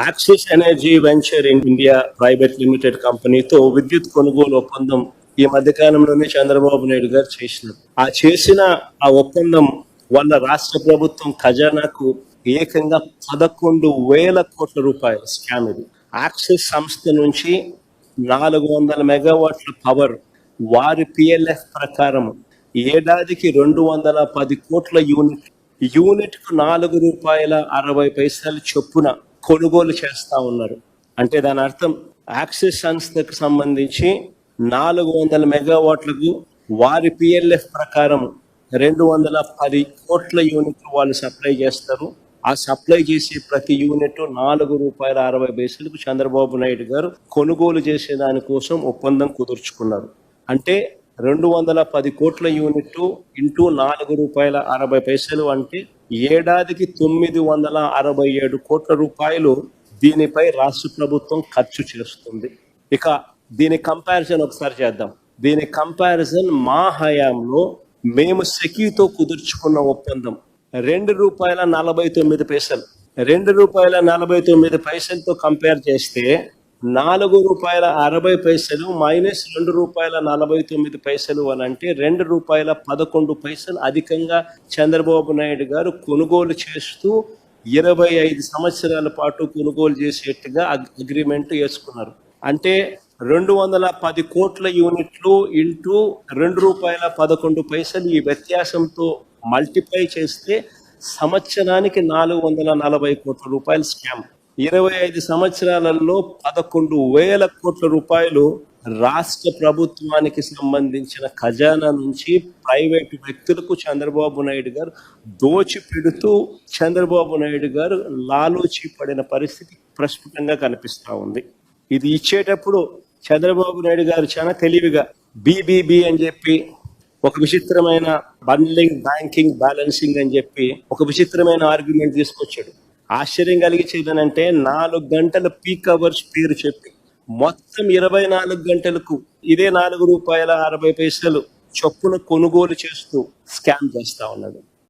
Axis energy venture in India private limited కంపెనీతో విద్యుత్ కొనుగోలు ఒప్పందం ఈ మధ్య కాలంలోనే చంద్రబాబు నాయుడు గారు చేసినారు. ఆ చేసిన ఆ ఒప్పందం వల్ల రాష్ట్ర ప్రభుత్వం ఖజానాకు ఏకంగా పదకొండు వేల కోట్ల రూపాయల స్కామ్ ఇది. యాక్సిస్ సంస్థ నుంచి నాలుగు వందల మెగావాట్ల పవర్ వారి పిఎల్ఎఫ్ ప్రకారం ఏడాదికి రెండు వందల పది కోట్ల యూనిట్ యూనిట్కు నాలుగు రూపాయల అరవై పైసలు చొప్పున కొనుగోలు చేస్తూ ఉన్నారు. అంటే దాని అర్థం యాక్సిస్ సంస్థకు సంబంధించి నాలుగు వందల మెగావాట్లకు వారి పిఎల్ఎఫ్ ప్రకారం రెండు వందల పది కోట్ల యూనిట్లు వాళ్ళు సప్లై చేస్తారు. ఆ సప్లై చేసే ప్రతి యూనిట్ నాలుగు రూపాయల అరవై పైసలకు చంద్రబాబు నాయుడు గారు కొనుగోలు చేసే దానికోసం ఒప్పందం కుదుర్చుకున్నారు. అంటే రెండు వందల పది కోట్ల యూనిట్ ఇంటూ నాలుగు రూపాయల అరవై పైసలు అంటే ఏడాదికి తొమ్మిది వందల అరవై ఏడు కోట్ల రూపాయలు దీనిపై రాష్ట్ర ప్రభుత్వం ఖర్చు చేస్తుంది. ఇక దీని కంపారిజన్ ఒకసారి చేద్దాం. దీని కంపారిజన్ మా హయాంలో మేము సెకీతో కుదుర్చుకున్న ఒప్పందం. రెండు రూపాయల నలభై తొమ్మిది పైసలు. రెండు రూపాయల నలభై తొమ్మిది పైసలతో కంపేర్ చేస్తే నాలుగు రూపాయల అరవై పైసలు మైనస్ రెండు రూపాయల నలభై తొమ్మిది పైసలు అని అంటే రెండు రూపాయల పదకొండు పైసలు అధికంగా చంద్రబాబు నాయుడు గారు కొనుగోలు చేస్తూ ఇరవై ఐదు సంవత్సరాల పాటు కొనుగోలు చేసేట్టుగా అగ్రిమెంట్ వేసుకున్నారు. అంటే రెండు వందల పది కోట్ల యూనిట్లు ఇంటూ రెండు రూపాయల పదకొండు పైసలు ఈ వ్యత్యాసంతో మల్టిప్లై చేస్తే సంవత్సరానికి నాలుగు వందల నలభై కోట్ల రూపాయల స్కామ్. ఇరవై ఐదు సంవత్సరాలలో పదకొండు వేల కోట్ల రూపాయలు రాష్ట్ర ప్రభుత్వానికి సంబంధించిన ఖజానా నుంచి ప్రైవేటు వ్యక్తులకు చంద్రబాబు నాయుడు గారు దోచిపెడుతూ చంద్రబాబు నాయుడు గారు లాలోచి పడిన పరిస్థితి ప్రస్ఫుటంగా కనిపిస్తూ ఉంది. ఇది ఇచ్చేటప్పుడు చంద్రబాబు నాయుడు గారు చాలా తెలివిగా బీబీబీ అని చెప్పి ఒక విచిత్రమైన బండ్లింగ్ బ్యాంకింగ్ బ్యాలెన్సింగ్ అని చెప్పి ఒక విచిత్రమైన ఆర్గ్యుమెంట్ తీసుకొచ్చాడు. ఆశ్చర్యం కలిగించేదనంటే నాలుగు గంటల పీక్ అవర్స్ పేరు చెప్పి. మొత్తం ఇరవై నాలుగు గంటలకు ఇదే నాలుగు రూపాయల అరవై పైసలు చొప్పున కొనుగోలు చేస్తూ స్కామ్ చేస్తా ఉన్నాడు.